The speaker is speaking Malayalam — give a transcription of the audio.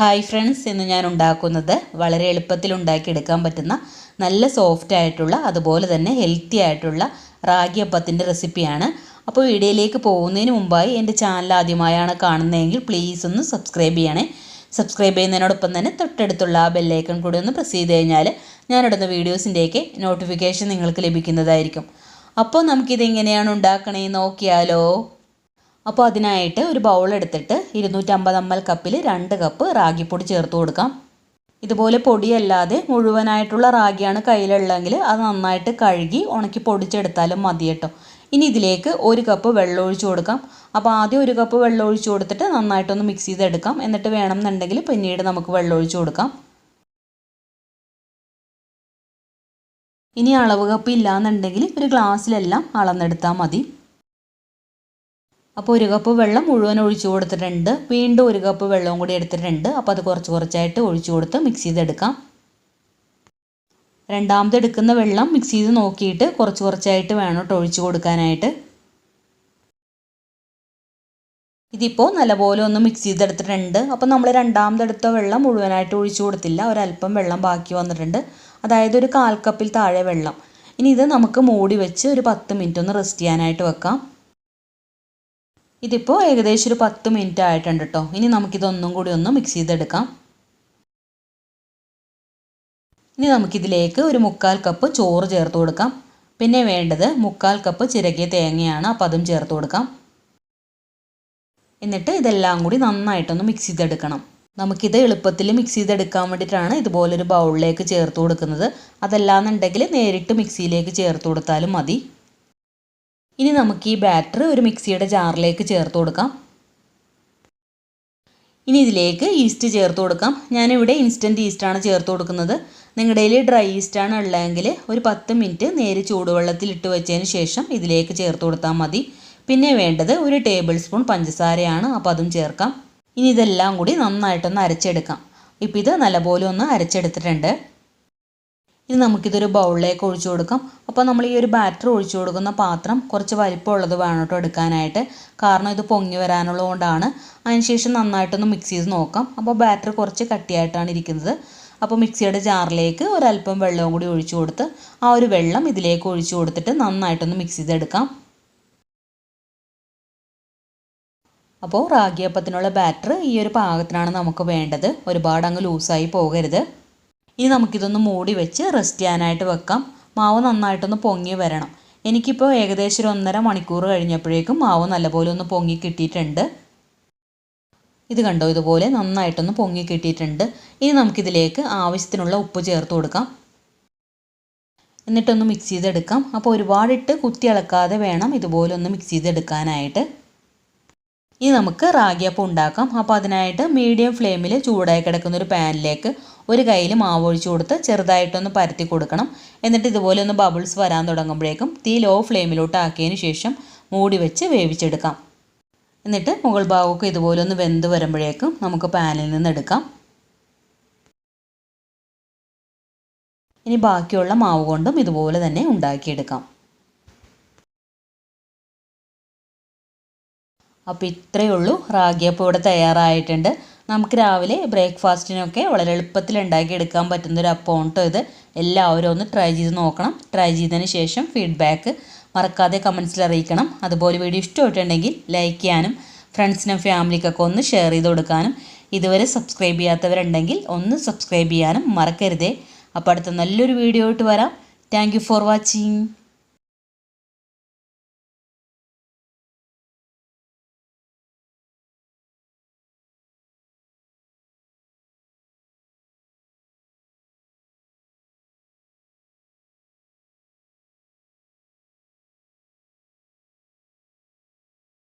ഹായ് ഫ്രണ്ട്സ് ഇന്ന് ഞാൻ ഉണ്ടാക്കുന്നത് വളരെ എളുപ്പത്തിൽ ഉണ്ടാക്കിയെടുക്കാൻ പറ്റുന്ന നല്ല സോഫ്റ്റ് ആയിട്ടുള്ള അതുപോലെ തന്നെ ഹെൽത്തി ആയിട്ടുള്ള റാഗി അപ്പത്തിന്റെ റെസിപ്പിയാണ് അപ്പോൾ വീഡിയോയിലേക്ക് പോകുന്നതിന് മുമ്പായി എന്റെ ചാനൽ ആദ്യമായാണ് കാണുന്നതെങ്കിൽ പ്ലീസ് ഒന്ന് സബ്സ്ക്രൈബ് ചെയ്യണേ. സബ്സ്ക്രൈബ് ചെയ്യുന്നതിനോടൊപ്പം തന്നെ തൊട്ടടുത്തുള്ള ആ ബെല്ലൈക്കൺ കൂടി ഒന്ന് പ്രസ് ചെയ്ത് കഴിഞ്ഞാൽ ഞാനിടുന്ന വീഡിയോസിന്റെയൊക്കെ നോട്ടിഫിക്കേഷൻ നിങ്ങൾക്ക് ലഭിക്കുന്നതായിരിക്കും. അപ്പോൾ നമുക്കിത് എങ്ങനെയാണ് ഉണ്ടാക്കണേ നോക്കിയാലോ. അപ്പോൾ അതിനായിട്ട് ഒരു ബൗൾ എടുത്തിട്ട് ഇരുന്നൂറ്റമ്പത് എം എൽ കപ്പിൽ രണ്ട് കപ്പ് റാഗിപ്പൊടി ചേർത്ത് കൊടുക്കാം. ഇതുപോലെ പൊടിയല്ലാതെ മുഴുവനായിട്ടുള്ള റാഗിയാണ് കയ്യിലുള്ളതെങ്കിൽ അത് നന്നായിട്ട് കഴുകി ഉണക്കി പൊടിച്ചെടുത്താലും മതി കേട്ടോ. ഇനി ഇതിലേക്ക് ഒരു കപ്പ് വെള്ളം ഒഴിച്ചു കൊടുക്കാം. അപ്പോൾ ആദ്യം ഒരു കപ്പ് വെള്ളം ഒഴിച്ചു കൊടുത്തിട്ട് നന്നായിട്ടൊന്ന് മിക്സ് ചെയ്തെടുക്കാം. എന്നിട്ട് വേണമെന്നുണ്ടെങ്കിൽ പിന്നീട് നമുക്ക് വെള്ളം ഒഴിച്ചു കൊടുക്കാം. ഇനി അളവ് കപ്പ് ഇല്ലാന്നുണ്ടെങ്കിൽ ഒരു ഗ്ലാസ്സിലെല്ലാം അളന്നെടുത്താൽ മതി. അപ്പോൾ ഒരു കപ്പ് വെള്ളം മുഴുവൻ ഒഴിച്ചു കൊടുത്തിട്ടുണ്ട്. വീണ്ടും ഒരു കപ്പ് വെള്ളവും കൂടി എടുത്തിട്ടുണ്ട്. അപ്പോൾ അത് കുറച്ച് കുറച്ചായിട്ട് ഒഴിച്ചു കൊടുത്ത് മിക്സ് ചെയ്തെടുക്കാം. രണ്ടാമത് എടുക്കുന്ന വെള്ളം മിക്സ് ചെയ്ത് നോക്കിയിട്ട് കുറച്ച് കുറച്ചായിട്ട് വേണം കേട്ടോ ഒഴിച്ചു കൊടുക്കാനായിട്ട്. ഇതിപ്പോൾ നല്ലപോലെ ഒന്ന് മിക്സ് ചെയ്തെടുത്തിട്ടുണ്ട്. അപ്പോൾ നമ്മൾ രണ്ടാമതെടുത്ത വെള്ളം മുഴുവനായിട്ട് ഒഴിച്ചു കൊടുത്തില്ല. ഒരല്പം വെള്ളം ബാക്കി വന്നിട്ടുണ്ട്. അതായത് ഒരു കാൽ കപ്പിൽ താഴെ വെള്ളം. ഇനി ഇത് നമുക്ക് മൂടി വെച്ച് ഒരു പത്ത് മിനിറ്റ് ഒന്ന് റെസ്റ്റ് ചെയ്യാനായിട്ട് വെക്കാം. ഇതിപ്പോൾ ഏകദേശം ഒരു പത്ത് മിനിറ്റ് ആയിട്ടുണ്ട് കേട്ടോ ഇനി നമുക്കിതൊന്നും കൂടി ഒന്ന് മിക്സ് ചെയ്തെടുക്കാം. ഇനി നമുക്കിതിലേക്ക് ഒരു മുക്കാൽ കപ്പ് ചോറ് ചേർത്ത് കൊടുക്കാം. പിന്നെ വേണ്ടത് മുക്കാൽ കപ്പ് ചിരകിയ തേങ്ങയാണ് അപ്പോൾ അതും ചേർത്ത് കൊടുക്കാം. എന്നിട്ട് ഇതെല്ലാം കൂടി നന്നായിട്ടൊന്ന് മിക്സ് ചെയ്തെടുക്കണം. നമുക്കിത് എളുപ്പത്തിൽ മിക്സ് ചെയ്തെടുക്കാൻ വേണ്ടിയിട്ടാണ് ഇതുപോലൊരു ബൗളിലേക്ക് ചേർത്ത് കൊടുക്കുന്നത്. അതല്ലാന്നുണ്ടെങ്കിൽ നേരിട്ട് മിക്സിയിലേക്ക് ചേർത്ത് കൊടുത്താലും മതി. ഇനി നമുക്ക് ഈ ബാറ്റർ ഒരു മിക്സിയുടെ ജാറിലേക്ക് ചേർത്ത് കൊടുക്കാം. ഇനി ഇതിലേക്ക് ഈസ്റ്റ് ചേർത്ത് കൊടുക്കാം. ഞാനിവിടെ ഇൻസ്റ്റന്റ് ഈസ്റ്റാണ് ചേർത്ത് കൊടുക്കുന്നത്. നിങ്ങളുടെ കയ്യിൽ ഡ്രൈ ഈസ്റ്റാണ് ഉള്ളതെങ്കിൽ ഒരു പത്ത് മിനിറ്റ് നേരെ ചൂടുവെള്ളത്തിൽ ഇട്ട് വെച്ചതിന് ശേഷം ഇതിലേക്ക് ചേർത്ത് കൊടുത്താൽ മതി. പിന്നെ വേണ്ടത് ഒരു ടേബിൾ സ്പൂൺ പഞ്ചസാരയാണ്. അപ്പോൾ അതും ചേർക്കാം. ഇനി ഇതെല്ലാം കൂടി നന്നായിട്ടൊന്ന് അരച്ചെടുക്കാം. ഇപ്പോൾ ഇത് നല്ലപോലെ ഒന്ന് അരച്ചെടുത്തിട്ടുണ്ട്. ഇനി നമുക്കിതൊരു ബൗളിലേക്ക് ഒഴിച്ചു കൊടുക്കാം. അപ്പോൾ നമ്മൾ ഈ ഒരു ബാറ്റർ ഒഴിച്ചു കൊടുക്കുന്ന പാത്രം കുറച്ച് വലിപ്പമുള്ളത് വേണം കേട്ടോ എടുക്കാനായിട്ട്. കാരണം ഇത് പൊങ്ങി വരാനുള്ളത് കൊണ്ടാണ്. അതിനുശേഷം നന്നായിട്ടൊന്ന് മിക്സ് ചെയ്ത് നോക്കാം. അപ്പോൾ ബാറ്റർ കുറച്ച് കട്ടിയായിട്ടാണ് ഇരിക്കുന്നത്. അപ്പോൾ മിക്സിയുടെ ജാറിലേക്ക് ഒരല്പം വെള്ളവും കൂടി ഒഴിച്ചു കൊടുത്ത് ആ ഒരു വെള്ളം ഇതിലേക്ക് ഒഴിച്ചു കൊടുത്തിട്ട് നന്നായിട്ടൊന്ന് മിക്സ് ചെയ്തെടുക്കാം. അപ്പോൾ റാഗിയപ്പത്തിനുള്ള ബാറ്റർ ഈ ഒരു പാകത്തിനാണ് നമുക്ക് വേണ്ടത്. ഒരുപാട് അങ്ങ് ലൂസായി പോകരുത്. ഇനി നമുക്കിതൊന്ന് മൂടി വെച്ച് റെസ്റ്റ് ചെയ്യാനായിട്ട് വെക്കാം. മാവ് നന്നായിട്ടൊന്ന് പൊങ്ങി വരണം. എനിക്കിപ്പോൾ ഏകദേശം ഒരു ഒന്നര മണിക്കൂർ കഴിഞ്ഞപ്പോഴേക്കും മാവ് നല്ലപോലെ ഒന്ന് പൊങ്ങി കിട്ടിയിട്ടുണ്ട്. ഇത് കണ്ടോ? ഇതുപോലെ നന്നായിട്ടൊന്ന് പൊങ്ങി കിട്ടിയിട്ടുണ്ട്. ഇനി നമുക്കിതിലേക്ക് ആവശ്യത്തിനുള്ള ഉപ്പ് ചേർത്ത് കൊടുക്കാം. എന്നിട്ടൊന്ന് മിക്സ് ചെയ്തെടുക്കാം. അപ്പോൾ ഒരുപാടിട്ട് കുത്തി ഇളക്കാതെ വേണം ഇതുപോലെ ഒന്ന് മിക്സ് ചെയ്തെടുക്കാനായിട്ട്. ഇനി നമുക്ക് റാഗിയപ്പം ഉണ്ടാക്കാം. അപ്പോൾ അതിനായിട്ട് മീഡിയം ഫ്ലെയിമിൽ ചൂടായി കിടക്കുന്ന ഒരു പാനിലേക്ക് ഒരു കയ്യിൽ മാവ് ഒഴിച്ചു കൊടുത്ത് ചെറുതായിട്ടൊന്ന് പരത്തി കൊടുക്കണം. എന്നിട്ട് ഇതുപോലെ ഒന്ന് ബബിൾസ് വരാൻ തുടങ്ങുമ്പോഴേക്കും തീ ലോ ഫ്ലെയിമിലോട്ട് ആക്കിയതിന് ശേഷം മൂടി വെച്ച് വേവിച്ചെടുക്കാം. എന്നിട്ട് മുകൾ ഭാഗമൊക്കെ ഇതുപോലെ ഒന്ന് വെന്ത് വരുമ്പോഴേക്കും നമുക്ക് പാനിൽ നിന്ന് എടുക്കാം. ഇനി ബാക്കിയുള്ള മാവ് കൊണ്ടും ഇതുപോലെ തന്നെ ഉണ്ടാക്കിയെടുക്കാം. അപ്പോൾ ഇത്രയേ ഉള്ളൂ. റാഗിയപ്പം ഇവിടെ തയ്യാറായിട്ടുണ്ട്. നമുക്ക് രാവിലെ ബ്രേക്ക്ഫാസ്റ്റിനൊക്കെ വളരെ എളുപ്പത്തിൽ ഉണ്ടാക്കി എടുക്കാൻ പറ്റുന്ന പറ്റുന്നൊരു അപ്പം ഇത്. എല്ലാവരും ഒന്ന് ട്രൈ ചെയ്ത് നോക്കണം. ട്രൈ ചെയ്തതിന് ശേഷം ഫീഡ്ബാക്ക് മറക്കാതെ കമൻസിൽ അറിയിക്കണം. അതുപോലെ വീഡിയോ ഇഷ്ടമായിട്ടുണ്ടെങ്കിൽ ലൈക്ക് ചെയ്യാനും ഫ്രണ്ട്സിനും ഫാമിലിക്കൊക്കെ ഒന്ന് ഷെയർ ചെയ്ത് കൊടുക്കാനും ഇതുവരെ സബ്സ്ക്രൈബ് ചെയ്യാത്തവരുണ്ടെങ്കിൽ ഒന്ന് സബ്സ്ക്രൈബ് ചെയ്യാനും മറക്കരുതേ. അപ്പോൾ അടുത്ത നല്ലൊരു വീഡിയോ ആയിട്ട് വരാം. Thank for watching